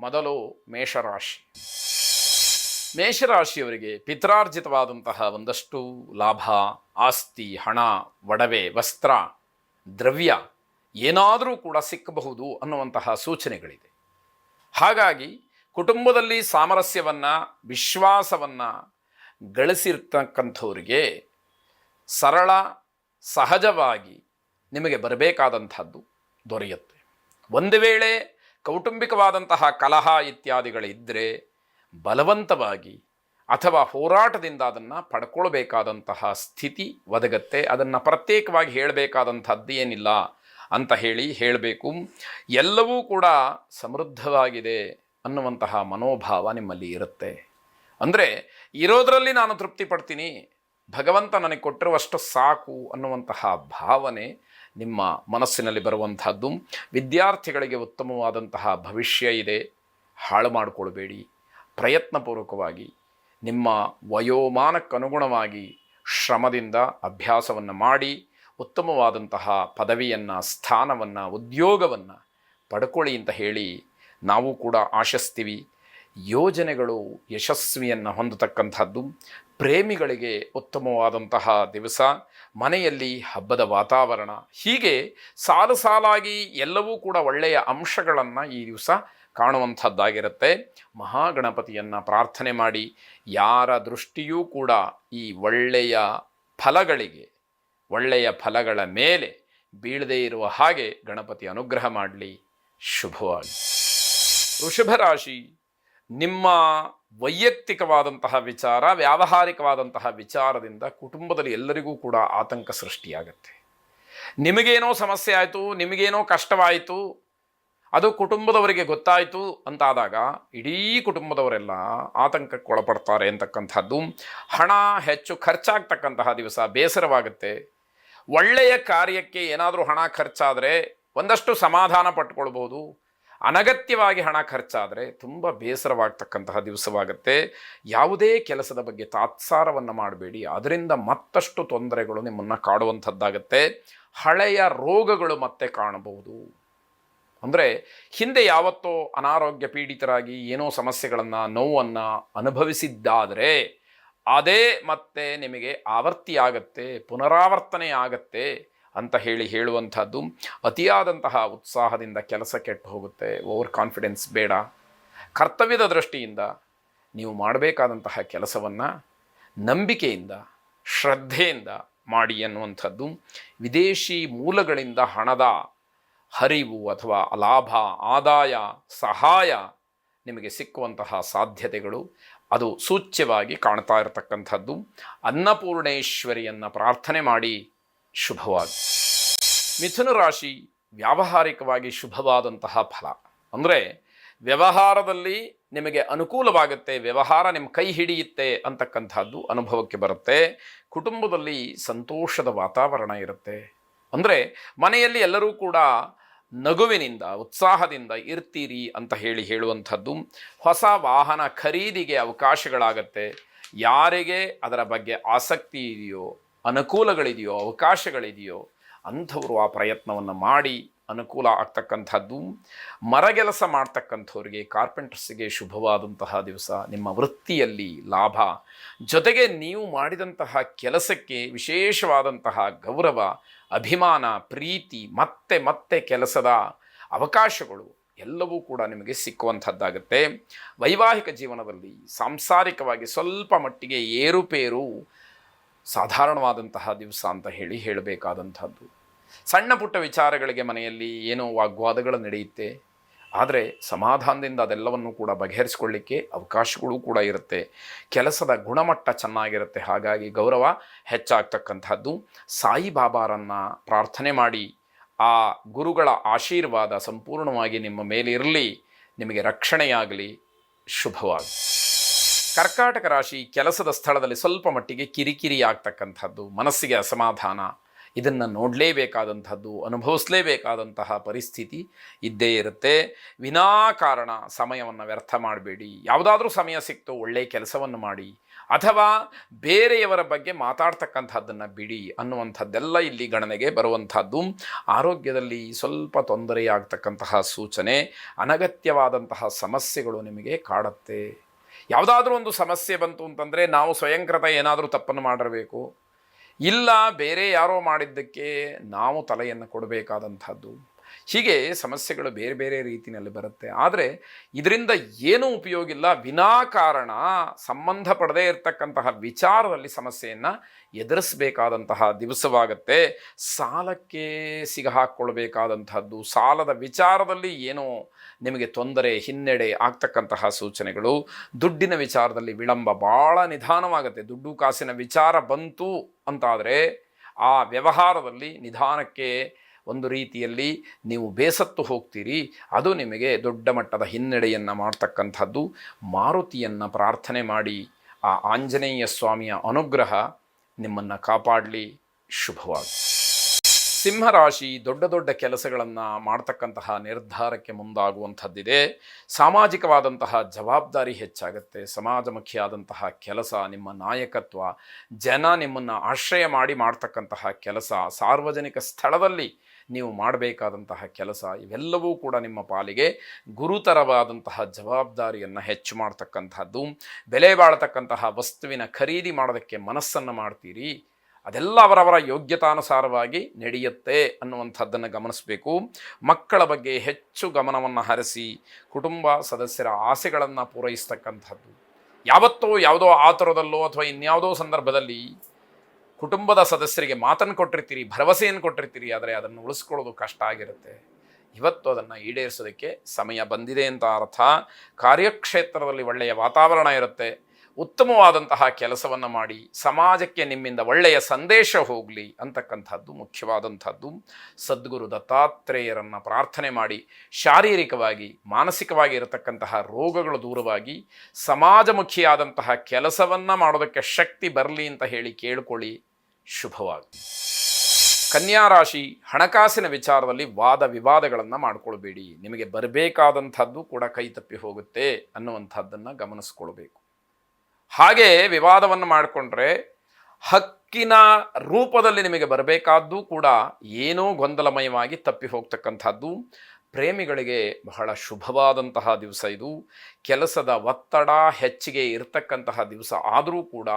ಮೊದಲು ಮೇಷರಾಶಿ. ಮೇಷರಾಶಿಯವರಿಗೆ ಪಿತ್ರಾರ್ಜಿತವಾದಂತಹ ಒಂದಷ್ಟು ಲಾಭ, ಆಸ್ತಿ, ಹಣ, ಒಡವೆ, ವಸ್ತ್ರ, ದ್ರವ್ಯ ಏನಾದರೂ ಕೂಡ ಸಿಕ್ಕಬಹುದು ಅನ್ನುವಂತಹ ಸೂಚನೆಗಳಿದೆ. ಹಾಗಾಗಿ ಕುಟುಂಬದಲ್ಲಿ ಸಾಮರಸ್ಯವನ್ನು, ವಿಶ್ವಾಸವನ್ನು ಗಳಿಸಿರ್ತಕ್ಕಂಥವ್ರಿಗೆ ಸರಳ, ಸಹಜವಾಗಿ ನಿಮಗೆ ಬರಬೇಕಾದಂಥದ್ದು ದೊರೆಯುತ್ತೆ. ಒಂದು ವೇಳೆ ಕೌಟುಂಬಿಕವಾದಂತಹ ಕಲಹ ಇತ್ಯಾದಿಗಳಿದ್ದರೆ ಬಲವಂತವಾಗಿ ಅಥವಾ ಹೋರಾಟದಿಂದ ಅದನ್ನು ಪಡ್ಕೊಳ್ಬೇಕಾದಂತಹ ಸ್ಥಿತಿ ಒದಗತ್ತೆ. ಅದನ್ನು ಪ್ರತ್ಯೇಕವಾಗಿ ಹೇಳಬೇಕಾದಂಥದ್ದು ಏನಿಲ್ಲ ಅಂತ ಹೇಳಿ ಹೇಳಬೇಕು. ಎಲ್ಲವೂ ಕೂಡ ಸಮೃದ್ಧವಾಗಿದೆ ಅನ್ನುವಂತಹ ಮನೋಭಾವ ನಿಮ್ಮಲ್ಲಿ ಇರುತ್ತೆ. ಅಂದರೆ ಇರೋದರಲ್ಲಿ ನಾನು ತೃಪ್ತಿ ಪಡ್ತೀನಿ ಭಗವಂತ ನನಗೆ ಕೊಟ್ಟಿರುವಷ್ಟು ಸಾಕು ಅನ್ನುವಂತಹ ಭಾವನೆ ನಿಮ್ಮ ಮನಸ್ಸಿನಲ್ಲಿ ಬರುವಂತಹದ್ದು ವಿದ್ಯಾರ್ಥಿಗಳಿಗೆ ಉತ್ತಮವಾದಂತಹ ಭವಿಷ್ಯ ಇದೆ. ಹಾಳು ಮಾಡಿಕೊಳ್ಬೇಡಿ. ಪ್ರಯತ್ನಪೂರ್ವಕವಾಗಿ ನಿಮ್ಮ ವಯೋಮಾನಕ್ಕನುಗುಣವಾಗಿ ಶ್ರಮದಿಂದ ಅಭ್ಯಾಸವನ್ನು ಮಾಡಿ, ಉತ್ತಮವಾದಂತಹ ಪದವಿಯನ್ನು, ಸ್ಥಾನವನ್ನು, ಉದ್ಯೋಗವನ್ನು ಪಡ್ಕೊಳ್ಳಿ ಅಂತ ಹೇಳಿ ನಾವು ಕೂಡ ಆಶಿಸ್ತೀವಿ. ಯೋಜನೆಗಳು ಯಶಸ್ವಿಯನ್ನು ಹೊಂದತಕ್ಕಂಥದ್ದು ಪ್ರೇಮಿಗಳಿಗೆ ಉತ್ತಮವಾದಂತಹ ದಿವಸ. ಮನೆಯಲ್ಲಿ ಹಬ್ಬದ ವಾತಾವರಣ. ಹೀಗೆ ಸಾಲು ಸಾಲಾಗಿ ಎಲ್ಲವೂ ಕೂಡ ಒಳ್ಳೆಯ ಅಂಶಗಳನ್ನು ಈ ದಿವಸ ಕಾಣುವಂಥದ್ದಾಗಿರುತ್ತೆ. ಮಹಾಗಣಪತಿಯನ್ನು ಪ್ರಾರ್ಥನೆ ಮಾಡಿ, ಯಾರ ದೃಷ್ಟಿಯೂ ಕೂಡ ಈ ಒಳ್ಳೆಯ ಫಲಗಳಿಗೆ, ಒಳ್ಳೆಯ ಫಲಗಳ ಮೇಲೆ ಬೀಳದೇ ಇರುವ ಹಾಗೆ ಗಣಪತಿ ಅನುಗ್ರಹ ಮಾಡಲಿ. ಶುಭವಾಗಿ. ವೃಷಭ ರಾಶಿ ನಿಮ್ಮ ವೈಯಕ್ತಿಕವಾದಂತಹ ವಿಚಾರ, ವ್ಯಾವಹಾರಿಕವಾದಂತಹ ವಿಚಾರದಿಂದ ಕುಟುಂಬದಲ್ಲಿ ಎಲ್ಲರಿಗೂ ಕೂಡ ಆತಂಕ ಸೃಷ್ಟಿಯಾಗತ್ತೆ. ನಿಮಗೇನೋ ಸಮಸ್ಯೆ ಆಯಿತು, ನಿಮಗೇನೋ ಕಷ್ಟವಾಯಿತು, ಅದು ಕುಟುಂಬದವರಿಗೆ ಗೊತ್ತಾಯಿತು ಅಂತಾದಾಗ ಇಡೀ ಕುಟುಂಬದವರೆಲ್ಲ ಆತಂಕಕ್ಕೆ ಒಳಪಡ್ತಾರೆ ಅಂತಕ್ಕಂಥದ್ದು. ಹಣ ಹೆಚ್ಚು ಖರ್ಚಾಗ್ತಕ್ಕಂತಹ ದಿವಸ ಬೇಸರವಾಗುತ್ತೆ. ಒಳ್ಳೆಯ ಕಾರ್ಯಕ್ಕೆ ಏನಾದರೂ ಹಣ ಖರ್ಚಾದರೆ ಒಂದಷ್ಟು ಸಮಾಧಾನ ಪಟ್ಕೊಳ್ಬೋದು. ಅನಗತ್ಯವಾಗಿ ಹಣ ಖರ್ಚಾದರೆ ತುಂಬ ಬೇಸರವಾಗ್ತಕ್ಕಂತಹ ದಿವಸವಾಗುತ್ತೆ. ಯಾವುದೇ ಕೆಲಸದ ಬಗ್ಗೆ ತಾತ್ಸಾರವನ್ನು ಮಾಡಬೇಡಿ. ಅದರಿಂದ ಮತ್ತಷ್ಟು ತೊಂದರೆಗಳು ನಿಮ್ಮನ್ನು ಕಾಡುವಂಥದ್ದಾಗತ್ತೆ. ಹಳೆಯ ರೋಗಗಳು ಮತ್ತೆ ಕಾಣಬಹುದು. ಅಂದರೆ ಹಿಂದೆ ಯಾವತ್ತೋ ಅನಾರೋಗ್ಯ ಪೀಡಿತರಾಗಿ ಏನೋ ಸಮಸ್ಯೆಗಳನ್ನು, ನೋವನ್ನು ಅನುಭವಿಸಿದ್ದಾದರೆ ಅದೇ ಮತ್ತೆ ನಿಮಗೆ ಆವರ್ತಿಯಾಗತ್ತೆ ಪುನರಾವರ್ತನೆ ಆಗತ್ತೆ ಅಂತ ಹೇಳಿ ಹೇಳುವಂಥದ್ದು ಅತಿಯಾದಂತಹ ಉತ್ಸಾಹದಿಂದ ಕೆಲಸ ಕೆಟ್ಟು ಹೋಗುತ್ತೆ. ಓವರ್ ಕಾನ್ಫಿಡೆನ್ಸ್ ಬೇಡ. ಕರ್ತವ್ಯದ ದೃಷ್ಟಿಯಿಂದ ನೀವು ಮಾಡಬೇಕಾದಂತಹ ಕೆಲಸವನ್ನು ನಂಬಿಕೆಯಿಂದ, ಶ್ರದ್ಧೆಯಿಂದ ಮಾಡಿ ಅನ್ನುವಂಥದ್ದು ವಿದೇಶಿ ಮೂಲಗಳಿಂದ ಹಣದ ಹರಿವು ಅಥವಾ ಲಾಭ, ಆದಾಯ, ಸಹಾಯ ನಿಮಗೆ ಸಿಕ್ಕುವಂತಹ ಸಾಧ್ಯತೆಗಳು ಅದು ಸೂಚ್ಯವಾಗಿ ಕಾಣ್ತಾ ಇರತಕ್ಕಂಥದ್ದು. ಅನ್ನಪೂರ್ಣೇಶ್ವರಿಯನ್ನು ಪ್ರಾರ್ಥನೆ ಮಾಡಿ ಶುಭವಾಗಿ. ಮಿಥುನ ರಾಶಿ ವ್ಯಾವಹಾರಿಕವಾಗಿ ಶುಭವಾದಂತಹ ಫಲ. ಅಂದರೆ ವ್ಯವಹಾರದಲ್ಲಿ ನಿಮಗೆ ಅನುಕೂಲವಾಗುತ್ತೆ, ವ್ಯವಹಾರ ನಿಮ್ಮ ಕೈ ಹಿಡಿಯುತ್ತೆ ಅಂತಕ್ಕಂಥದ್ದು ಅನುಭವಕ್ಕೆ ಬರುತ್ತೆ. ಕುಟುಂಬದಲ್ಲಿ ಸಂತೋಷದ ವಾತಾವರಣ ಇರುತ್ತೆ. ಅಂದರೆ ಮನೆಯಲ್ಲಿ ಎಲ್ಲರೂ ಕೂಡ ನಗುವಿನಿಂದ, ಉತ್ಸಾಹದಿಂದ ಇರ್ತೀರಿ ಅಂತ ಹೇಳಿ ಹೇಳುವಂಥದ್ದು. ಹೊಸ ವಾಹನ ಖರೀದಿಗೆ ಅವಕಾಶಗಳಾಗತ್ತೆ. ಯಾರಿಗೆ ಅದರ ಬಗ್ಗೆ ಆಸಕ್ತಿ ಇದೆಯೋ ಅನುಕೂಲಗಳಿದೆಯೋ, ಅವಕಾಶಗಳಿದೆಯೋ, ಅಂಥವರು ಆ ಪ್ರಯತ್ನವನ್ನು ಮಾಡಿ ಅನುಕೂಲ ಆಗ್ತಕ್ಕಂಥದ್ದು ಮರಗೆಲಸ ಮಾಡ್ತಕ್ಕಂಥವ್ರಿಗೆ ಕಾರ್ಪೆಂಟರ್ಸ್ಗೆ ಶುಭವಾದಂತಹ ದಿವಸ, ನಿಮ್ಮ ವೃತ್ತಿಯಲ್ಲಿ ಲಾಭ. ಜೊತೆಗೆ ನೀವು ಮಾಡಿದಂತಹ ಕೆಲಸಕ್ಕೆ ವಿಶೇಷವಾದಂತಹ ಗೌರವ, ಅಭಿಮಾನ, ಪ್ರೀತಿ, ಮತ್ತೆ ಮತ್ತೆ ಕೆಲಸದ ಅವಕಾಶಗಳು ಎಲ್ಲವೂ ಕೂಡ ನಿಮಗೆ ಸಿಕ್ಕುವಂಥದ್ದಾಗುತ್ತೆ. ವೈವಾಹಿಕ ಜೀವನದಲ್ಲಿ ಸಾಂಸಾರಿಕವಾಗಿ ಸ್ವಲ್ಪ ಮಟ್ಟಿಗೆ ಏರುಪೇರು ಸಾಧಾರಣವಾದಂತಹ ದಿವಸ ಅಂತ ಹೇಳಿ ಹೇಳಬೇಕಾದಂಥದ್ದು. ಸಣ್ಣ ಪುಟ್ಟ ವಿಚಾರಗಳಿಗೆ ಮನೆಯಲ್ಲಿ ಏನೋ ವಾಗ್ವಾದಗಳು ನಡೆಯುತ್ತೆ. ಆದರೆ ಸಮಾಧಾನದಿಂದ ಅದೆಲ್ಲವನ್ನು ಕೂಡ ಬಗೆಹರಿಸಿಕೊಳ್ಳಿಕ್ಕೆ ಅವಕಾಶಗಳು ಕೂಡ ಇರುತ್ತೆ. ಕೆಲಸದ ಗುಣಮಟ್ಟ ಚೆನ್ನಾಗಿರುತ್ತೆ. ಹಾಗಾಗಿ ಗೌರವ ಹೆಚ್ಚಾಗ್ತಕ್ಕಂಥದ್ದು. ಸಾಯಿಬಾಬಾರನ್ನು ಪ್ರಾರ್ಥನೆ ಮಾಡಿ, ಆ ಗುರುಗಳ ಆಶೀರ್ವಾದ ಸಂಪೂರ್ಣವಾಗಿ ನಿಮ್ಮ ಮೇಲೆ ಇರಲಿ ನಿಮಗೆ ರಕ್ಷಣೆಯಾಗಲಿ. ಶುಭವಾಗಿ ಕರ್ಕಾಟಕ ರಾಶಿ ಕೆಲಸದ ಸ್ಥಳದಲ್ಲಿ ಸ್ವಲ್ಪ ಮಟ್ಟಿಗೆ ಕಿರಿಕಿರಿ ಆಗ್ತಕ್ಕಂಥದ್ದು, ಮನಸ್ಸಿಗೆ ಅಸಮಾಧಾನ, ಇದನ್ನು ನೋಡಲೇಬೇಕಾದಂಥದ್ದು, ಅನುಭವಿಸಲೇಬೇಕಾದಂತಹ ಪರಿಸ್ಥಿತಿ ಇದ್ದೇ ಇರುತ್ತೆ. ವಿನಾಕಾರಣ ಸಮಯವನ್ನು ವ್ಯರ್ಥ ಮಾಡಬೇಡಿ. ಯಾವುದಾದ್ರೂ ಸಮಯ ಸಿಕ್ತು ಒಳ್ಳೆಯ ಕೆಲಸವನ್ನು ಮಾಡಿ, ಅಥವಾ ಬೇರೆಯವರ ಬಗ್ಗೆ ಮಾತಾಡ್ತಕ್ಕಂಥದ್ದನ್ನು ಬಿಡಿ ಅನ್ನುವಂಥದ್ದೆಲ್ಲ ಇಲ್ಲಿ ಗಣನೆಗೆ ಬರುವಂಥದ್ದು. ಆರೋಗ್ಯದಲ್ಲಿ ಸ್ವಲ್ಪ ತೊಂದರೆಯಾಗ್ತಕ್ಕಂತಹ ಸೂಚನೆ, ಅನಗತ್ಯವಾದಂತಹ ಸಮಸ್ಯೆಗಳು ನಿಮಗೆ ಕಾಡುತ್ತೆ. ಯಾವುದಾದ್ರೂ ಒಂದು ಸಮಸ್ಯೆ ಬಂತು ಅಂತಂದರೆ ನಾವು ಸ್ವಯಂಕೃತ ಏನಾದರೂ ತಪ್ಪನ್ನು ಮಾಡಿರಬೇಕು. ಇಲ್ಲ, ಬೇರೆ ಯಾರೋ ಮಾಡಿದ್ದಕ್ಕೆ ನಾವು ತಲೆಯನ್ನು ಕೊಡಬೇಕಾದಂಥದ್ದು. ಹೀಗೆ ಸಮಸ್ಯೆಗಳು ಬೇರೆ ಬೇರೆ ರೀತಿಯಲ್ಲಿ ಬರುತ್ತೆ. ಆದರೆ ಇದರಿಂದ ಏನೂ ಉಪಯೋಗಿಲ್ಲ ವಿನಾಕಾರಣ ಸಂಬಂಧ ಸಂಬಂಧಪಡದೇ ಇರತಕ್ಕಂತಹ ವಿಚಾರದಲ್ಲಿ ಸಮಸ್ಯೆಯನ್ನು ಎದುರಿಸಬೇಕಾದಂತಹ ದಿವಸವಾಗತ್ತೆ. ಸಾಲಕ್ಕೆ ಸಿಗಹಾಕ್ಕೊಳ್ಬೇಕಾದಂಥದ್ದು. ಸಾಲದ ವಿಚಾರದಲ್ಲಿ ಏನೋ ನಿಮಗೆ ತೊಂದರೆ ಹಿನ್ನಡೆ ಆಗ್ತಕ್ಕಂತಹ ಸೂಚನೆಗಳು. ದುಡ್ಡಿನ ವಿಚಾರದಲ್ಲಿ ವಿಳಂಬ ಭಾಳ ನಿಧಾನವಾಗುತ್ತೆ. ದುಡ್ಡು ಕಾಸಿನ ವಿಚಾರ ಬಂತು ಅಂತಾದರೆ ಆ ವ್ಯವಹಾರದಲ್ಲಿ ನಿಧಾನಕ್ಕೆ ಒಂದು ರೀತಿಯಲ್ಲಿ ನೀವು ಬೇಸತ್ತು ಹೋಗ್ತೀರಿ. ಅದು ನಿಮಗೆ ದೊಡ್ಡ ಮಟ್ಟದ ಹಿನ್ನಡೆಯನ್ನು ಮಾಡ್ತಕ್ಕಂಥದ್ದು. ಮಾರುತಿಯನ್ನು ಪ್ರಾರ್ಥನೆ ಮಾಡಿ ಆ ಆಂಜನೇಯ ಸ್ವಾಮಿಯ ಅನುಗ್ರಹ ನಿಮ್ಮನ್ನು ಕಾಪಾಡಲಿ. ಶುಭವಾಗಿ ಸಿಂಹರಾಶಿ ದೊಡ್ಡ ದೊಡ್ಡ ಕೆಲಸಗಳನ್ನು ಮಾಡ್ತಕ್ಕಂತಹ ನಿರ್ಧಾರಕ್ಕೆ ಮುಂದಾಗುವಂಥದ್ದಿದೆ. ಸಾಮಾಜಿಕವಾದಂತಹ ಜವಾಬ್ದಾರಿ ಹೆಚ್ಚಾಗುತ್ತೆ. ಸಮಾಜಮುಖಿಯಾದಂತಹ ಕೆಲಸ, ನಿಮ್ಮ ನಾಯಕತ್ವ, ಜನ ನಿಮ್ಮನ್ನು ಆಶ್ರಯ ಮಾಡಿ ಮಾಡ್ತಕ್ಕಂತಹ ಕೆಲಸ, ಸಾರ್ವಜನಿಕ ಸ್ಥಳದಲ್ಲಿ ನೀವು ಮಾಡಬೇಕಾದಂತಹ ಕೆಲಸ, ಇವೆಲ್ಲವೂ ಕೂಡ ನಿಮ್ಮ ಪಾಲಿಗೆ ಗುರುತರವಾದಂತಹ ಜವಾಬ್ದಾರಿಯನ್ನು ಹೆಚ್ಚು ಮಾಡ್ತಕ್ಕಂಥದ್ದು. ಬೆಲೆ ಬಾಳ್ತಕ್ಕಂತಹ ವಸ್ತುವಿನ ಖರೀದಿ ಮಾಡೋದಕ್ಕೆ ಮನಸ್ಸನ್ನು ಮಾಡ್ತೀರಿ. ಅದೆಲ್ಲ ಅವರವರ ಯೋಗ್ಯತಾನುಸಾರವಾಗಿ ನಡೆಯುತ್ತೆ ಅನ್ನುವಂಥದ್ದನ್ನು ಗಮನಿಸಬೇಕು. ಮಕ್ಕಳ ಬಗ್ಗೆ ಹೆಚ್ಚು ಗಮನವನ್ನು ಹರಿಸಿ ಕುಟುಂಬ ಸದಸ್ಯರ ಆಸೆಗಳನ್ನು ಪೂರೈಸ್ತಕ್ಕಂಥದ್ದು. ಯಾವತ್ತೋ ಯಾವುದೋ ಆತುರದಲ್ಲೋ ಅಥವಾ ಇನ್ಯಾವುದೋ ಸಂದರ್ಭದಲ್ಲಿ ಕುಟುಂಬದ ಸದಸ್ಯರಿಗೆ ಮಾತನ್ನು ಕೊಟ್ಟಿರ್ತೀರಿ, ಭರವಸೆಯನ್ನು ಕೊಟ್ಟಿರ್ತೀರಿ, ಆದರೆ ಅದನ್ನು ಉಳಿಸ್ಕೊಳ್ಳೋದು ಕಷ್ಟ ಆಗಿರುತ್ತೆ. ಇವತ್ತು ಅದನ್ನು ಈಡೇರಿಸೋದಕ್ಕೆ ಸಮಯ ಬಂದಿದೆ ಅಂತ ಅರ್ಥ. ಕಾರ್ಯಕ್ಷೇತ್ರದಲ್ಲಿ ಒಳ್ಳೆಯ ವಾತಾವರಣ ಇರುತ್ತೆ. ಉತ್ತಮವಾದಂತಹ ಕೆಲಸವನ್ನು ಮಾಡಿ ಸಮಾಜಕ್ಕೆ ನಿಮ್ಮಿಂದ ಒಳ್ಳೆಯ ಸಂದೇಶ ಹೋಗಲಿ ಅಂತಕ್ಕಂಥದ್ದು ಮುಖ್ಯವಾದಂಥದ್ದು. ಸದ್ಗುರು ದತ್ತಾತ್ರೇಯರನ್ನು ಪ್ರಾರ್ಥನೆ ಮಾಡಿ ಶಾರೀರಿಕವಾಗಿ, ಮಾನಸಿಕವಾಗಿ ಇರತಕ್ಕಂತಹ ರೋಗಗಳು ದೂರವಾಗಿ ಸಮಾಜಮುಖಿಯಾದಂತಹ ಕೆಲಸವನ್ನು ಮಾಡೋದಕ್ಕೆ ಶಕ್ತಿ ಬರಲಿ ಅಂತ ಹೇಳಿ ಕೇಳಿಕೊಳ್ಳಿ. ಶುಭವಾಗಲಿ. ಕನ್ಯಾ ರಾಶಿ ಹಣಕಾಸಿನ ವಿಚಾರದಲ್ಲಿ ವಾದ ವಿವಾದಗಳನ್ನು ಮಾಡಿಕೊಳ್ಬೇಡಿ. ನಿಮಗೆ ಬರಬೇಕಾದಂಥದ್ದು ಕೂಡ ಕೈ ತಪ್ಪಿ ಹೋಗುತ್ತೆ ಅನ್ನುವಂಥದ್ದನ್ನು ಗಮನಿಸ್ಕೊಳ್ಬೇಕು. ಹಾಗೆ ವಿವಾದವನ್ನು ಮಾಡಿಕೊಂಡ್ರೆ ಹಕ್ಕಿನ ರೂಪದಲ್ಲಿ ನಿಮಗೆ ಬರಬೇಕಾದ್ದು ಕೂಡ ಏನೋ ಗೊಂದಲಮಯವಾಗಿ ತಪ್ಪಿ ಹೋಗ್ತಕ್ಕಂಥದ್ದು. ಪ್ರೇಮಿಗಳಿಗೆ ಬಹಳ ಶುಭವಾದಂತಹ ದಿವಸ ಇದು. ಕೆಲಸದ ಒತ್ತಡ, ಹೆಚ್ಚಿಗೆ ಇರತಕ್ಕಂತಹ ದಿವಸ ಆದರೂ ಕೂಡ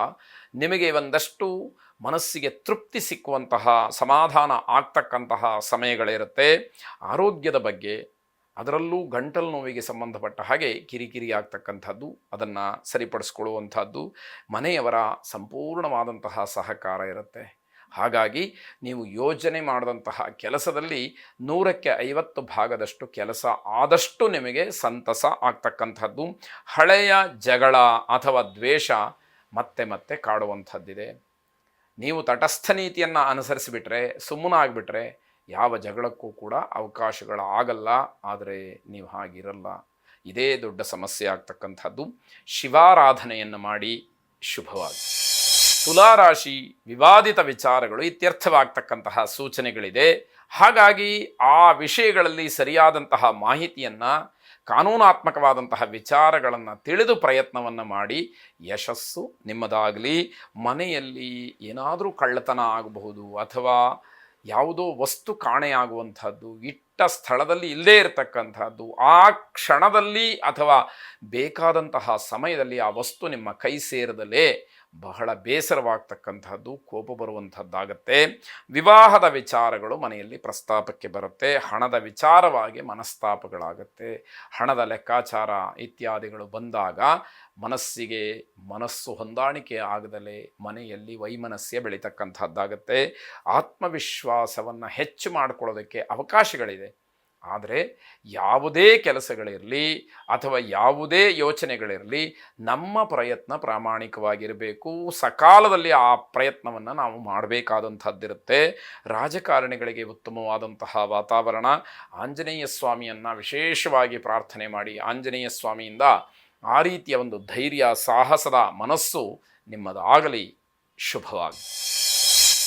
ನಿಮಗೆ ಒಂದಷ್ಟು ಮನಸ್ಸಿಗೆ ತೃಪ್ತಿ ಸಿಕ್ಕುವಂತಹ, ಸಮಾಧಾನ ಆಗ್ತಕ್ಕಂತಹ ಸಮಯಗಳಿರುತ್ತೆ. ಆರೋಗ್ಯದ ಬಗ್ಗೆ ಅದರಲ್ಲೂ ಗಂಟಲು ನೋವಿಗೆ ಸಂಬಂಧಪಟ್ಟ ಹಾಗೆ ಕಿರಿಕಿರಿ ಆಗ್ತಕ್ಕಂಥದ್ದು ಅದನ್ನು ಸರಿಪಡಿಸ್ಕೊಳ್ಳುವಂಥದ್ದು ಮನೆಯವರ ಸಂಪೂರ್ಣವಾದಂತಹ ಸಹಕಾರ ಇರುತ್ತೆ. ಹಾಗಾಗಿ ನೀವು ಯೋಜನೆ ಮಾಡಿದಂತಹ ಕೆಲಸದಲ್ಲಿ ನೂರಕ್ಕೆ ಐವತ್ತು ಭಾಗದಷ್ಟು ಕೆಲಸ ಆದಷ್ಟು ನಿಮಗೆ ಸಂತಸ ಆಗ್ತಕ್ಕಂಥದ್ದು, ಹಳೆಯ ಜಗಳ ಅಥವಾ ದ್ವೇಷ ಮತ್ತೆ ಮತ್ತೆ ಕಾಡುವಂಥದ್ದಿದೆ. ನೀವು ತಟಸ್ಥ ನೀತಿಯನ್ನು ಅನುಸರಿಸಿಬಿಟ್ರೆ, ಸುಮ್ಮನಾಗ್ಬಿಟ್ರೆ ಯಾವ ಜಗಳಕ್ಕೂ ಕೂಡ ಅವಕಾಶಗಳು ಆಗಲ್ಲ ಆದರೆ ನೀವು ಹಾಗಿರಲ್ಲ. ಇದೇ ದೊಡ್ಡ ಸಮಸ್ಯೆ ಆಗ್ತಕ್ಕಂಥದ್ದು. ಶಿವಾರಾಧನೆಯನ್ನು ಮಾಡಿ ಶುಭವಾಗಿ ತುಲಾರಾಶಿ ವಿವಾದಿತ ವಿಚಾರಗಳು ಇತ್ಯರ್ಥವಾಗ್ತಕ್ಕಂತಹ ಸೂಚನೆಗಳಿದೆ. ಹಾಗಾಗಿ ಆ ವಿಷಯಗಳಲ್ಲಿ ಸರಿಯಾದಂತಹ ಮಾಹಿತಿಯನ್ನು, ಕಾನೂನಾತ್ಮಕವಾದಂತಹ ವಿಚಾರಗಳನ್ನು ತಿಳಿದು ಪ್ರಯತ್ನವನ್ನು ಮಾಡಿ ಯಶಸ್ಸು ನಿಮ್ಮದಾಗಲಿ. ಮನೆಯಲ್ಲಿ ಏನಾದರೂ ಕಳ್ಳತನ ಆಗಬಹುದು ಅಥವಾ ಯಾವುದೋ ವಸ್ತು ಕಾಣೆಯಾಗುವಂಥದ್ದು, ಇಟ್ಟ ಸ್ಥಳದಲ್ಲಿ ಇಲ್ಲದೇ ಇರತಕ್ಕಂಥದ್ದು, ಆ ಕ್ಷಣದಲ್ಲಿ ಅಥವಾ ಬೇಕಾದಂತಹ ಸಮಯದಲ್ಲಿ ಆ ವಸ್ತು ನಿಮ್ಮ ಕೈ ಸೇರದಲೇ ಬಹಳ ಬೇಸರವಾಗ್ತಕ್ಕಂಥದ್ದು, ಕೋಪ ಬರುವಂಥದ್ದಾಗತ್ತೆ. ವಿವಾಹದ ವಿಚಾರಗಳು ಮನೆಯಲ್ಲಿ ಪ್ರಸ್ತಾಪಕ್ಕೆ ಬರುತ್ತೆ, ಹಣದ ವಿಚಾರವಾಗಿ ಮನಸ್ತಾಪಗಳಾಗತ್ತೆ. ಹಣದ ಲೆಕ್ಕಾಚಾರ ಇತ್ಯಾದಿಗಳು ಬಂದಾಗ ಮನಸ್ಸಿಗೆ ಮನಸ್ಸು ಹೊಂದಾಣಿಕೆ ಆಗದಲೇ ಮನೆಯಲ್ಲಿ ವೈಮನಸ್ಯ ಬೆಳೀತಕ್ಕಂಥದ್ದಾಗತ್ತೆ. ಆತ್ಮವಿಶ್ವಾಸವನ್ನು ಹೆಚ್ಚು ಮಾಡಿಕೊಳ್ಳೋದಕ್ಕೆ ಅವಕಾಶಗಳಿದೆ. ಆದರೆ ಯಾವುದೇ ಕೆಲಸಗಳಿರಲಿ ಅಥವಾ ಯಾವುದೇ ಯೋಚನೆಗಳಿರಲಿ ನಮ್ಮ ಪ್ರಯತ್ನ ಪ್ರಾಮಾಣಿಕವಾಗಿರಬೇಕು. ಸಕಾಲದಲ್ಲಿ ಆ ಪ್ರಯತ್ನವನ್ನು ನಾವು ಮಾಡಬೇಕಾದಂಥದ್ದಿರುತ್ತೆ. ರಾಜಕಾರಣಿಗಳಿಗೆ ಉತ್ತಮವಾದಂತಹ ವಾತಾವರಣ. ಆಂಜನೇಯ ಸ್ವಾಮಿಯನ್ನು ವಿಶೇಷವಾಗಿ ಪ್ರಾರ್ಥನೆ ಮಾಡಿ ಆಂಜನೇಯ ಸ್ವಾಮಿಯಿಂದ ಆ ರೀತಿಯ ಒಂದು ಧೈರ್ಯ, ಸಾಹಸದ ಮನಸ್ಸು ನಿಮ್ಮದಾಗಲಿ. ಶುಭವಾಗಿ.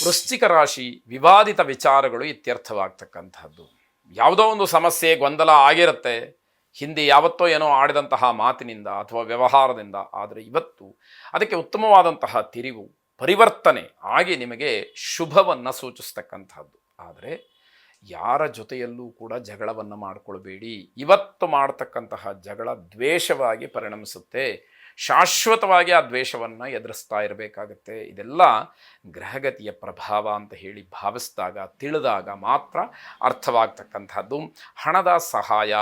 ವೃಶ್ಚಿಕ ರಾಶಿ ವಿವಾದಿತ ವಿಚಾರಗಳು ಇತ್ಯರ್ಥವಾಗ್ತಕ್ಕಂಥದ್ದು. ಯಾವುದೋ ಒಂದು ಸಮಸ್ಯೆ, ಗೊಂದಲ ಆಗಿರುತ್ತೆ. ಹಿಂದೆ ಯಾವತ್ತೋ ಏನೋ ಆಡಿದಂತಹ ಮಾತಿನಿಂದ ಅಥವಾ ವ್ಯವಹಾರದಿಂದ, ಆದರೆ ಇವತ್ತು ಅದಕ್ಕೆ ಉತ್ತಮವಾದಂತಹ ತಿರಿವು ಪರಿವರ್ತನೆ ಆಗಿ ನಿಮಗೆ ಶುಭವನ್ನು ಸೂಚಿಸ್ತಕ್ಕಂಥದ್ದು. ಆದರೆ ಯಾರ ಜೊತೆಯಲ್ಲೂ ಕೂಡ ಜಗಳವನ್ನು ಮಾಡಿಕೊಳ್ಬೇಡಿ. ಇವತ್ತು ಮಾಡ್ತಕ್ಕಂತಹ ಜಗಳ ದ್ವೇಷವಾಗಿ ಪರಿಣಮಿಸುತ್ತೆ. ಶಾಶ್ವತವಾಗಿ ಆ ದ್ವೇಷವನ್ನು ಎದುರಿಸ್ತಾ ಇರಬೇಕಾಗತ್ತೆ. ಇದೆಲ್ಲ ಗ್ರಹಗತಿಯ ಪ್ರಭಾವ ಅಂತ ಹೇಳಿ ಭಾವಿಸಿದಾಗ, ತಿಳಿದಾಗ ಮಾತ್ರ ಅರ್ಥವಾಗ್ತಕ್ಕಂಥದ್ದು. ಹಣದ ಸಹಾಯ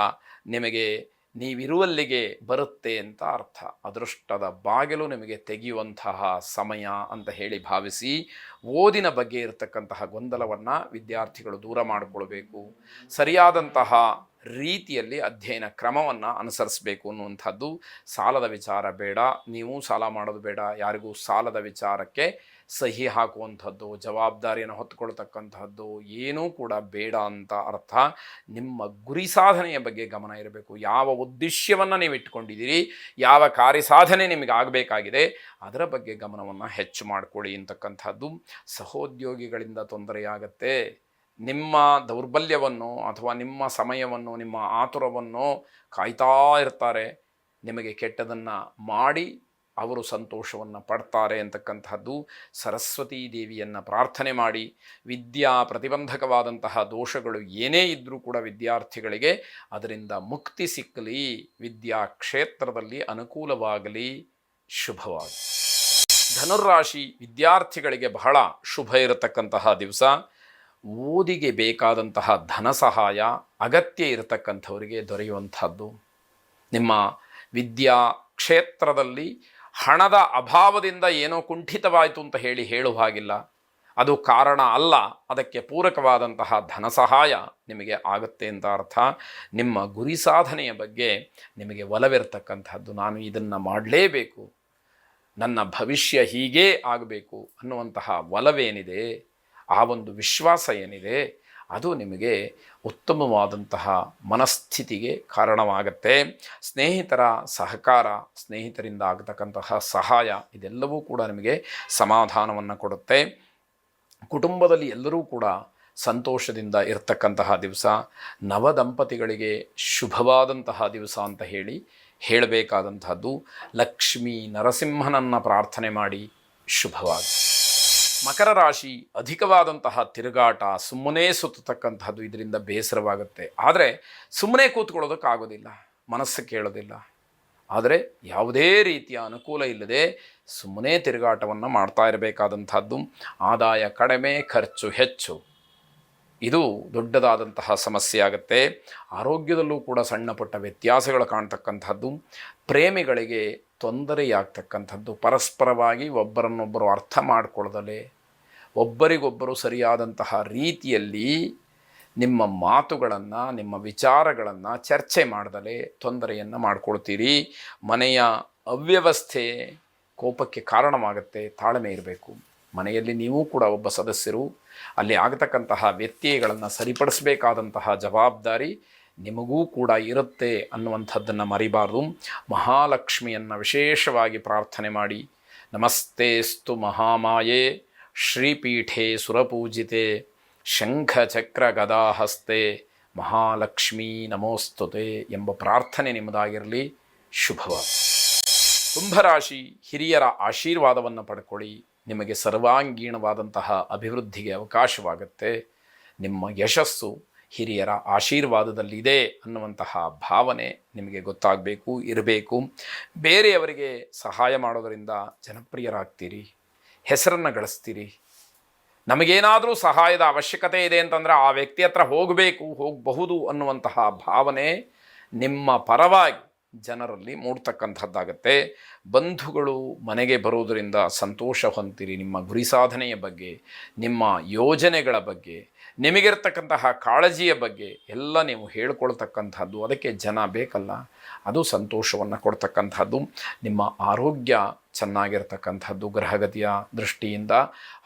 ನಿಮಗೆ ನೀವಿರುವಲ್ಲಿಗೆ ಬರುತ್ತೆ ಅಂತ ಅರ್ಥ. ಅದೃಷ್ಟದ ಬಾಗಿಲು ನಿಮಗೆ ತೆಗೆಯುವಂತಹ ಸಮಯ ಅಂತ ಹೇಳಿ ಭಾವಿಸಿ ಓದಿನ ಬಗ್ಗೆ ಇರತಕ್ಕಂತಹ ಗೊಂದಲವನ್ನು ವಿದ್ಯಾರ್ಥಿಗಳು ದೂರ ಮಾಡಿಕೊಳ್ಬೇಕು. ಸರಿಯಾದಂತಹ ರೀತಿಯಲ್ಲಿ ಅಧ್ಯಯನ ಕ್ರಮವನ್ನು ಅನುಸರಿಸಬೇಕು ಅನ್ನುವಂಥದ್ದು ಸಾಲದ ವಿಚಾರ ಬೇಡ. ನೀವು ಸಾಲ ಮಾಡೋದು ಬೇಡ. ಯಾರಿಗೂ ಸಾಲದ ವಿಚಾರಕ್ಕೆ ಸಹಿ ಹಾಕುವಂಥದ್ದು, ಜವಾಬ್ದಾರಿಯನ್ನು ಹೊತ್ತುಕೊಳ್ತಕ್ಕಂತಹದ್ದು ಏನೂ ಕೂಡ ಬೇಡ ಅಂತ ಅರ್ಥ. ನಿಮ್ಮ ಗುರಿ ಸಾಧನೆಯ ಬಗ್ಗೆ ಗಮನ ಇರಬೇಕು. ಯಾವ ಉದ್ದೇಶವನ್ನು ನೀವು ಇಟ್ಕೊಂಡಿದ್ದೀರಿ, ಯಾವ ಕಾರ್ಯಸಾಧನೆ ನಿಮಗೆ ಆಗಬೇಕಾಗಿದೆ, ಅದರ ಬಗ್ಗೆ ಗಮನವನ್ನು ಹೆಚ್ಚು ಮಾಡಿಕೊಳ್ಳಿ ಅಂತಕ್ಕಂಥದ್ದು ಸಹೋದ್ಯೋಗಿಗಳಿಂದ ತೊಂದರೆಯಾಗತ್ತೆ. ನಿಮ್ಮ ದೌರ್ಬಲ್ಯವನ್ನು ಅಥವಾ ನಿಮ್ಮ ಸಮಯವನ್ನು, ನಿಮ್ಮ ಆತುರವನ್ನು ಕಾಯ್ತಾ ಇರ್ತಾರೆ. ನಿಮಗೆ ಕೆಟ್ಟದನ್ನು ಮಾಡಿ ಅವರು ಸಂತೋಷವನ್ನು ಪಡ್ತಾರೆ ಅಂತಕ್ಕಂಥದ್ದು ಸರಸ್ವತೀ ದೇವಿಯನ್ನು ಪ್ರಾರ್ಥನೆ ಮಾಡಿ. ವಿದ್ಯಾ ಪ್ರತಿಬಂಧಕವಾದಂತಹ ದೋಷಗಳು ಏನೇ ಇದ್ದರೂ ಕೂಡ ವಿದ್ಯಾರ್ಥಿಗಳಿಗೆ ಅದರಿಂದ ಮುಕ್ತಿ ಸಿಕ್ಕಲಿ. ವಿದ್ಯಾ ಕ್ಷೇತ್ರದಲ್ಲಿ ಅನುಕೂಲವಾಗಲಿ. ಶುಭವಾಗಲಿ. ಧನುರಾಶಿ ವಿದ್ಯಾರ್ಥಿಗಳಿಗೆ ಬಹಳ ಶುಭ ಇರತಕ್ಕಂತಹ ದಿವಸ. ಓದಿಗೆ ಬೇಕಾದಂತಹ ಧನ ಸಹಾಯ ಅಗತ್ಯ ಇರತಕ್ಕಂಥವರಿಗೆ ದೊರೆಯುವಂಥದ್ದು. ನಿಮ್ಮ ವಿದ್ಯಾ ಕ್ಷೇತ್ರದಲ್ಲಿ ಹಣದ ಅಭಾವದಿಂದ ಏನೋ ಕುಂಠಿತವಾಯಿತು ಅಂತ ಹೇಳಿ ಹೇಳುವ ಹಾಗಿಲ್ಲ. ಅದು ಕಾರಣ ಅಲ್ಲ. ಅದಕ್ಕೆ ಪೂರಕವಾದಂತಹ ಧನ ಸಹಾಯ ನಿಮಗೆ ಆಗುತ್ತೆ ಅಂತ ಅರ್ಥ. ನಿಮ್ಮ ಗುರಿ ಸಾಧನೆಯ ಬಗ್ಗೆ ನಿಮಗೆ ಒಲವಿರತಕ್ಕಂಥದ್ದು. ನಾನು ಇದನ್ನು ಮಾಡಲೇಬೇಕು. ನನ್ನ ಭವಿಷ್ಯ ಹೀಗೇ ಆಗಬೇಕು ಅನ್ನುವಂತಹ ಒಲವೇನಿದೆ? ಆ ಒಂದು ವಿಶ್ವಾಸ ಏನಿದೆ? ಅದು ನಿಮಗೆ ಉತ್ತಮವಾದಂತಹ ಮನಸ್ಥಿತಿಗೆ ಕಾರಣವಾಗತ್ತೆ. ಸ್ನೇಹಿತರ ಸಹಕಾರ, ಸ್ನೇಹಿತರಿಂದ ಆಗತಕ್ಕಂತಹ ಸಹಾಯ ಇದೆಲ್ಲವೂ ಕೂಡ ನಿಮಗೆ ಸಮಾಧಾನವನ್ನು ಕೊಡುತ್ತೆ. ಕುಟುಂಬದಲ್ಲಿ ಎಲ್ಲರೂ ಕೂಡ ಸಂತೋಷದಿಂದ ಇರತಕ್ಕಂತಹ ದಿವಸ, ನವ ದಂಪತಿಗಳಿಗೆ ಶುಭವಾದಂತಹ ದಿವಸ ಅಂತ ಹೇಳಿ ಹೇಳಬೇಕಾದಂತಹದ್ದು ಲಕ್ಷ್ಮೀ ನರಸಿಂಹನನ್ನು ಪ್ರಾರ್ಥನೆ ಮಾಡಿ ಶುಭವಾಗಿ ಮಕರ ರಾಶಿ ಅಧಿಕವಾದಂತಹ ತಿರುಗಾಟ, ಸುಮ್ಮನೆ ಸುತ್ತತಕ್ಕಂತಹದ್ದು ಇದರಿಂದ ಬೇಸರವಾಗುತ್ತೆ. ಆದರೆ ಸುಮ್ಮನೆ ಕೂತ್ಕೊಳ್ಳೋದಕ್ಕಾಗೋದಿಲ್ಲ, ಮನಸ್ಸು ಕೇಳೋದಿಲ್ಲ. ಆದರೆ ಯಾವುದೇ ರೀತಿಯ ಅನುಕೂಲ ಇಲ್ಲದೆ ಸುಮ್ಮನೆ ತಿರುಗಾಟವನ್ನು ಮಾಡ್ತಾ ಇರಬೇಕಾದಂಥದ್ದು ಆದಾಯ ಕಡಿಮೆ, ಖರ್ಚು ಹೆಚ್ಚು. ಇದು ದೊಡ್ಡದಾದಂತಹ ಸಮಸ್ಯೆ ಆಗುತ್ತೆ. ಆರೋಗ್ಯದಲ್ಲೂ ಕೂಡ ಸಣ್ಣ ಪುಟ್ಟ ವ್ಯತ್ಯಾಸಗಳು ಕಾಣ್ತಕ್ಕಂಥದ್ದು. ಪ್ರೇಮಿಗಳಿಗೆ ತೊಂದರೆಯಾಗ್ತಕ್ಕಂಥದ್ದು. ಪರಸ್ಪರವಾಗಿ ಒಬ್ಬರನ್ನೊಬ್ಬರು ಅರ್ಥ ಮಾಡಿಕೊಳ್ಳದಲೇ, ಒಬ್ಬರಿಗೊಬ್ಬರು ಸರಿಯಾದಂತಹ ರೀತಿಯಲ್ಲಿ ನಿಮ್ಮ ಮಾತುಗಳನ್ನು, ನಿಮ್ಮ ವಿಚಾರಗಳನ್ನು ಚರ್ಚೆ ಮಾಡದಲೇ ತೊಂದರೆಯನ್ನು ಮಾಡ್ಕೊಳ್ತೀರಿ. ಮನೆಯ ಅವ್ಯವಸ್ಥೆ ಕೋಪಕ್ಕೆ ಕಾರಣವಾಗುತ್ತೆ, ತಾಳ್ಮೆ ಇರಬೇಕು. ಮನೆಯಲ್ಲಿ ನೀವು ಕೂಡ ಒಬ್ಬ ಸದಸ್ಯರು ಅಲ್ಲಿ ಆಗತಕ್ಕಂತಹ ವ್ಯತ್ಯಯಗಳನ್ನು ಸರಿಪಡಿಸಬೇಕಾದಂತಹ ಜವಾಬ್ದಾರಿ ನಿಮಗೂ ಕೂಡ ಇರುತ್ತೆ ಅನ್ನುವಂಥದ್ದನ್ನು ಮರಿಬಾರ್ದು. ಮಹಾಲಕ್ಷ್ಮಿಯನ್ನು ವಿಶೇಷವಾಗಿ ಪ್ರಾರ್ಥನೆ ಮಾಡಿ, ನಮಸ್ತೆಸ್ತು ಮಹಾಮಾಯೆ, ಶ್ರೀಪೀಠೆ ಸುರಪೂಜಿತೆ, ಶಂಖಚಕ್ರ ಗದಾಹಸ್ತೆ, ಮಹಾಲಕ್ಷ್ಮೀ ನಮೋಸ್ತುತೆ ಎಂಬ ಪ್ರಾರ್ಥನೆ ನಿಮ್ಮದಾಗಿರಲಿ. ಶುಭವ ಕುಂಭರಾಶಿ ಹಿರಿಯರ ಆಶೀರ್ವಾದವನ್ನು ಪಡ್ಕೊಳ್ಳಿ. ನಿಮಗೆ ಸರ್ವಾಂಗೀಣವಾದಂತಹ ಅಭಿವೃದ್ಧಿಗೆ ಅವಕಾಶವಾಗುತ್ತೆ. ನಿಮ್ಮ ಯಶಸ್ಸು ಹಿರಿಯರ ಆಶೀರ್ವಾದದಲ್ಲಿದೆ ಅನ್ನುವಂತಹ ಭಾವನೆ ನಿಮಗೆ ಗೊತ್ತಾಗಬೇಕು, ಇರಬೇಕು. ಬೇರೆಯವರಿಗೆ ಸಹಾಯ ಮಾಡೋದರಿಂದ ಜನಪ್ರಿಯರಾಗ್ತೀರಿ, ಹೆಸರನ್ನು ಗಳಿಸ್ತೀರಿ. ನಮಗೇನಾದರೂ ಸಹಾಯದ ಅವಶ್ಯಕತೆ ಇದೆ ಅಂತಂದರೆ ಆ ವ್ಯಕ್ತಿ ಹತ್ರ ಹೋಗಬೇಕು, ಹೋಗಬಹುದು ಅನ್ನುವಂತಹ ಭಾವನೆ ನಿಮ್ಮ ಪರವಾಗಿ ಜನರಲ್ಲಿ ಮೂಡ್ತಕ್ಕಂಥದ್ದಾಗತ್ತೆ. ಬಂಧುಗಳು ಮನೆಗೆ ಬರುವುದರಿಂದ ಸಂತೋಷ ಹೊಂದಿರಿ ನಿಮ್ಮ ಗುರಿ ಸಾಧನೆಯ ಬಗ್ಗೆ, ನಿಮ್ಮ ಯೋಜನೆಗಳ ಬಗ್ಗೆ, ನಿಮಗಿರ್ತಕ್ಕಂತಹ ಕಾಳಜಿಯ ಬಗ್ಗೆ ಎಲ್ಲ ನೀವು ಹೇಳ್ಕೊಳ್ತಕ್ಕಂಥದ್ದು. ಅದಕ್ಕೆ ಜನ ಬೇಕಲ್ಲ, ಅದು ಸಂತೋಷವನ್ನು ಕೊಡ್ತಕ್ಕಂಥದ್ದು. ನಿಮ್ಮ ಆರೋಗ್ಯ ಚೆನ್ನಾಗಿರ್ತಕ್ಕಂಥದ್ದು ಗ್ರಹಗತಿಯ ದೃಷ್ಟಿಯಿಂದ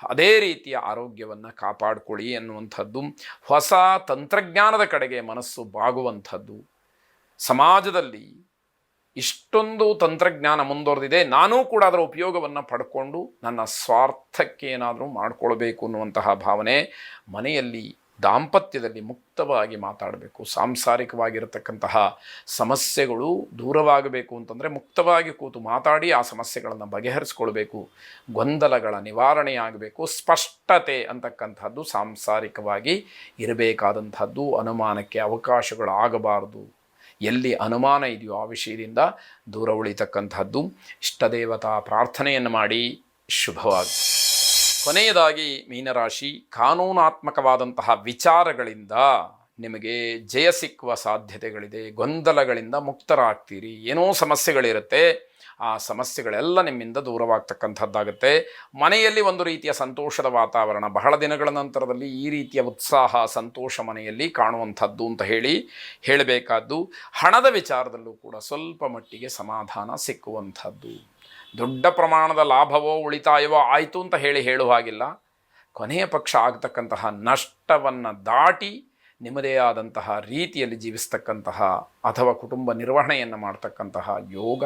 ಅದೇ ರೀತಿಯ ಆರೋಗ್ಯವನ್ನು ಕಾಪಾಡಿಕೊಳ್ಳಿ ಅನ್ನುವಂಥದ್ದು ಹೊಸ ತಂತ್ರಜ್ಞಾನದ ಕಡೆಗೆ ಮನಸ್ಸು ಬಾಗುವಂಥದ್ದು. ಸಮಾಜದಲ್ಲಿ ಇಷ್ಟೊಂದು ತಂತ್ರಜ್ಞಾನ ಮುಂದುವರೆದಿದೆ, ನಾನೂ ಕೂಡ ಅದರ ಉಪಯೋಗವನ್ನು ಪಡ್ಕೊಂಡು ನನ್ನ ಸ್ವಾರ್ಥಕ್ಕೆ ಏನಾದರೂ ಮಾಡಿಕೊಳ್ಬೇಕು ಅನ್ನುವಂತಹ ಭಾವನೆ ಮನೆಯಲ್ಲಿ ದಾಂಪತ್ಯದಲ್ಲಿ ಮುಕ್ತವಾಗಿ ಮಾತಾಡಬೇಕು, ಸಾಂಸಾರಿಕವಾಗಿರತಕ್ಕಂತಹ ಸಮಸ್ಯೆಗಳು ದೂರವಾಗಬೇಕು ಅಂತಂದರೆ ಮುಕ್ತವಾಗಿ ಕೂತು ಮಾತಾಡಿ ಆ ಸಮಸ್ಯೆಗಳನ್ನು ಬಗೆಹರಿಸ್ಕೊಳ್ಬೇಕು, ಗೊಂದಲಗಳ ನಿವಾರಣೆಯಾಗಬೇಕು, ಸ್ಪಷ್ಟತೆ ಅಂತಕ್ಕಂಥದ್ದು ಸಾಂಸಾರಿಕವಾಗಿ ಇರಬೇಕಾದಂಥದ್ದು, ಅನುಮಾನಕ್ಕೆ ಅವಕಾಶಗಳು ಆಗಬಾರದು ಎಲ್ಲಿ ಅನುಮಾನ ಇದೆಯೋ ಆ ವಿಷಯದಿಂದ ದೂರ ಉಳಿತಕ್ಕಂಥದ್ದು. ಇಷ್ಟದೇವತಾ ಪ್ರಾರ್ಥನೆಯನ್ನು ಮಾಡಿ ಶುಭವಾಗಿ. ಕೊನೆಯದಾಗಿ ಮೀನರಾಶಿ, ಕಾನೂನಾತ್ಮಕವಾದಂತಹ ವಿಚಾರಗಳಿಂದ ನಿಮಗೆ ಜಯ ಸಿಕ್ಕುವ ಸಾಧ್ಯತೆಗಳಿದೆ, ಗೊಂದಲಗಳಿಂದ ಮುಕ್ತರಾಗ್ತೀರಿ, ಏನೋ ಸಮಸ್ಯೆಗಳಿರುತ್ತೆ ಆ ಸಮಸ್ಯೆಗಳೆಲ್ಲ ನಿಮ್ಮಿಂದ ದೂರವಾಗ್ತಕ್ಕಂಥದ್ದಾಗುತ್ತೆ. ಮನೆಯಲ್ಲಿ ಒಂದು ರೀತಿಯ ಸಂತೋಷದ ವಾತಾವರಣ, ಬಹಳ ದಿನಗಳ ನಂತರದಲ್ಲಿ ಈ ರೀತಿಯ ಉತ್ಸಾಹ, ಸಂತೋಷ ಮನೆಯಲ್ಲಿ ಕಾಣುವಂಥದ್ದು ಅಂತ ಹೇಳಿ ಹೇಳಬೇಕಾದ್ದು, ಹಣದ ವಿಚಾರದಲ್ಲೂ ಕೂಡ ಸ್ವಲ್ಪ ಮಟ್ಟಿಗೆ ಸಮಾಧಾನ ಸಿಕ್ಕುವಂಥದ್ದು. ದೊಡ್ಡ ಪ್ರಮಾಣದ ಲಾಭವೋ ಉಳಿತಾಯವೋ ಆಯಿತು ಅಂತ ಹೇಳಿ ಹೇಳುವ ಹಾಗಿಲ್ಲ. ಕೊನೆಯ ಪಕ್ಷ ಆಗತಕ್ಕಂತಹ ನಷ್ಟವನ್ನು ದಾಟಿ ನಿಮ್ಮದೇ ಆದಂತಹ ರೀತಿಯಲ್ಲಿ ಜೀವಿಸ್ತಕ್ಕಂತಹ ಅಥವಾ ಕುಟುಂಬ ನಿರ್ವಹಣೆಯನ್ನು ಮಾಡ್ತಕ್ಕಂತಹ ಯೋಗ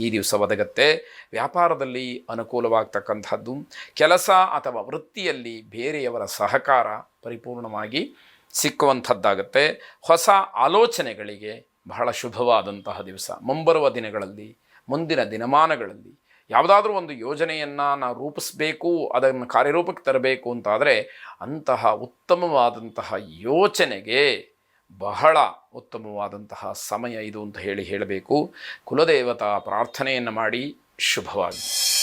ಈ ದಿವಸ ಒದಗತ್ತೆ. ವ್ಯಾಪಾರದಲ್ಲಿ ಅನುಕೂಲವಾಗ್ತಕ್ಕಂಥದ್ದು, ಕೆಲಸ ಅಥವಾ ವೃತ್ತಿಯಲ್ಲಿ ಬೇರೆಯವರ ಸಹಕಾರ ಪರಿಪೂರ್ಣವಾಗಿ ಸಿಕ್ಕುವಂಥದ್ದಾಗತ್ತೆ. ಹೊಸ ಆಲೋಚನೆಗಳಿಗೆ ಬಹಳ ಶುಭವಾದಂತಹ ದಿವಸ. ಮುಂಬರುವ ದಿನಗಳಲ್ಲಿ, ಮುಂದಿನ ದಿನಮಾನಗಳಲ್ಲಿ ಯಾವುದಾದ್ರೂ ಒಂದು ಯೋಜನೆಯನ್ನು ನಾವು ರೂಪಿಸಬೇಕು, ಅದನ್ನು ಕಾರ್ಯರೂಪಕ್ಕೆ ತರಬೇಕು ಅಂತಾದರೆ ಅಂತಹ ಉತ್ತಮವಾದಂತಹ ಯೋಚನೆಗೆ ಬಹಳ ಉತ್ತಮವಾದಂತಹ ಸಮಯ ಇದು ಅಂತ ಹೇಳಿ ಹೇಳಬೇಕು. ಕುಲದೇವತಾ ಪ್ರಾರ್ಥನೆಯನ್ನು ಮಾಡಿ ಶುಭವಾಗಿ